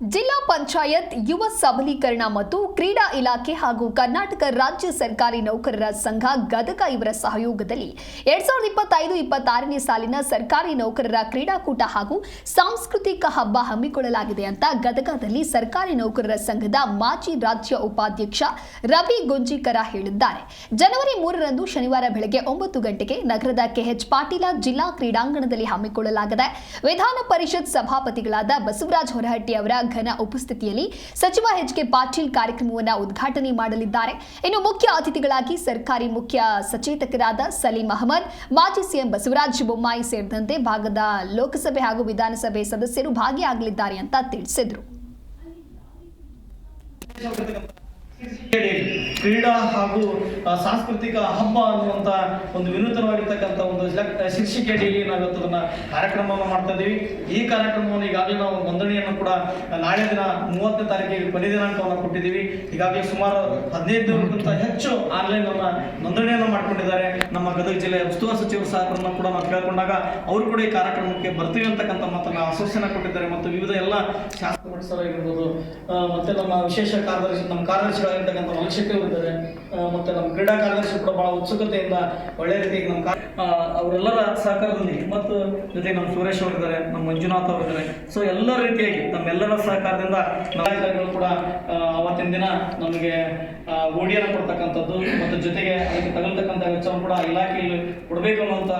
ಜಿಲ್ಲಾ ಪಂಚಾಯತ್, ಯುವ ಸಬಲೀಕರಣ ಮತ್ತು ಕ್ರೀಡಾ ಇಲಾಖೆ ಹಾಗೂ ಕರ್ನಾಟಕ ರಾಜ್ಯ ಸರ್ಕಾರಿ ನೌಕರರ ಸಂಘ ಗದಗ ಇವರ ಸಹಯೋಗದಲ್ಲಿ ಎರಡ್ ಸಾವಿರದ ಇಪ್ಪತ್ತೈದು, ಇಪ್ಪತ್ತಾರನೇ ಸಾಲಿನ ಸರ್ಕಾರಿ ನೌಕರರ ಕ್ರೀಡಾಕೂಟ ಹಾಗೂ ಸಾಂಸ್ಕೃತಿಕ ಹಬ್ಬ ಹಮ್ಮಿಕೊಳ್ಳಲಾಗಿದೆ ಅಂತ ಗದಗದಲ್ಲಿ ಸರ್ಕಾರಿ ನೌಕರರ ಸಂಘದ ಮಾಜಿ ರಾಜ್ಯ ಉಪಾಧ್ಯಕ್ಷ ರವಿ ಗುಂಜಿಕರ ಹೇಳಿದ್ದಾರೆ. ಜನವರಿ ಮೂರರಂದು ಶನಿವಾರ ಬೆಳಗ್ಗೆ ಒಂಬತ್ತು ಗಂಟೆಗೆ ನಗರದ ಕೆಎಚ್ ಪಾಟೀಲ ಜಿಲ್ಲಾ ಕ್ರೀಡಾಂಗಣದಲ್ಲಿ ಹಮ್ಮಿಕೊಳ್ಳಲಾಗಿದೆ ವಿಧಾನ ಪರಿಷತ್ ಸಭಾಪತಿಗಳಾದ ಬಸವರಾಜ ಹೊರಹಟ್ಟಿ ಅವರ ಘನ ಉಪಸ್ಥಿತಿಯಲ್ಲಿ ಸಚಿವ ಎಚ್ ಪಾಟೀಲ್ ಕಾರ್ಯಕ್ರಮವನ್ನು ಉದ್ಘಾಟನೆ ಮಾಡಲಿದ್ದಾರೆ. ಇನ್ನು ಮುಖ್ಯ ಅತಿಥಿಗಳಾಗಿ ಸರ್ಕಾರಿ ಮುಖ್ಯ ಸಚೇತಕರಾದ ಸಲೀಂ ಅಹಮದ್, ಮಾಜಿ ಸಿಎಂ ಬಸವರಾಜ ಬೊಮ್ಮಾಯಿ ಸೇರಿದಂತೆ ಭಾಗದ ಲೋಕಸಭೆ ಹಾಗೂ ವಿಧಾನಸಭೆ ಸದಸ್ಯರು ಭಾಗಿಯಾಗಲಿದ್ದಾರೆ ಅಂತ ತಿಳಿಸಿದರು. ಕ್ರೀಡಾ ಹಾಗೂ ಸಾಂಸ್ಕೃತಿಕ ಹಬ್ಬ ಅನ್ನುವಂತ ಒಂದು ವಿನೂತನವಾಗಿರ್ತಕ್ಕಂಥ ಒಂದು ಶೀರ್ಷಿಕೆ ಶೀರ್ಷಿಕೆಯಡಿಯಲ್ಲಿ ನಾವು ಅದನ್ನ ಕಾರ್ಯಕ್ರಮವನ್ನು ಮಾಡ್ತಾ ಇದ್ದೀವಿ ಈ ಕಾರ್ಯಕ್ರಮವನ್ನು ಈಗಾಗಲೇ ನಾವು ನೋಂದಣಿಯನ್ನು ಕೂಡ ನಾಳೆ ದಿನ ಮೂವತ್ತನೇ ತಾರೀಕಿಗೆ ಕೊನೆ ದಿನಾಂಕವನ್ನು ಕೊಟ್ಟಿದ್ದೀವಿ. ಈಗಾಗಲೇ ಸುಮಾರು ಹದಿನೈದಕ್ಕಿಂತ ಹೆಚ್ಚು ಆನ್ಲೈನ್ ಅನ್ನ ನೋಂದಣಿಯನ್ನು ಮಾಡ್ಕೊಂಡಿದ್ದಾರೆ. ನಮ್ಮ ಗದಗ ಜಿಲ್ಲೆಯ ಉಸ್ತುವಾರಿ ಸಚಿವರು ಸಹ ಅವರನ್ನ ಕೂಡ ನಾವು ಕೇಳ್ಕೊಂಡಾಗ ಅವರು ಕೂಡ ಈ ಕಾರ್ಯಕ್ರಮಕ್ಕೆ ಬರ್ತೀವಿ ಅಂತಕ್ಕಂಥ ಮಾತನ್ನ ಆಶ್ವಾಸನೆ ಕೊಟ್ಟಿದ್ದಾರೆ ಮತ್ತು ವಿವಿಧ ಎಲ್ಲ ಶಾಸಕ ಮಂಡಿಸರಾಗಿರ್ಬೋದು ಮತ್ತೆ ನಮ್ಮ ವಿಶೇಷ ಕಾರ್ಯದರ್ಶಿ, ನಮ್ಮ ಕಾರ್ಯದರ್ಶಿಗಳಾಗಿರ್ತಕ್ಕಂಥ ಮಲಶೆಟ್ಟಿ ಆ, ಮತ್ತೆ ನಮ್ಮ ಕ್ರೀಡಾ ಕಾರ್ಯದರ್ಶಿ ಕೂಡ ಬಹಳ ಉತ್ಸುಕತೆಯಿಂದ ಒಳ್ಳೆ ರೀತಿಯಾಗಿ ನಮ್ಮ ಅವರೆಲ್ಲರ ಸಹಕಾರದಲ್ಲಿ ಮತ್ತು ಜೊತೆಗೆ ನಮ್ಮ ಸುರೇಶ್ ಅವರಿದ್ದಾರೆ ನಮ್ಮ ಮಂಜುನಾಥ್ ಅವರಿದ್ದಾರೆ ಸೊ ಎಲ್ಲ ರೀತಿಯಾಗಿ ನಮ್ಮೆಲ್ಲರ ಸಹಕಾರದಿಂದ ನಾಯಕರುಗಳು ಕೂಡ ಅವತ್ತಿನ ದಿನ ನಮಗೆ ಓಡಿಯನ್ನು ಕೊಡ್ತಕ್ಕಂಥದ್ದು ಮತ್ತು ಜೊತೆಗೆ ಅದಕ್ಕೆ ತಗಲ್ತಕ್ಕಂಥ ವೆಚ್ಚವನ್ನು ಕೂಡ ಇಲಾಖೆಯಲ್ಲಿ ಕೊಡಬೇಕು ಅನ್ನುವಂಥ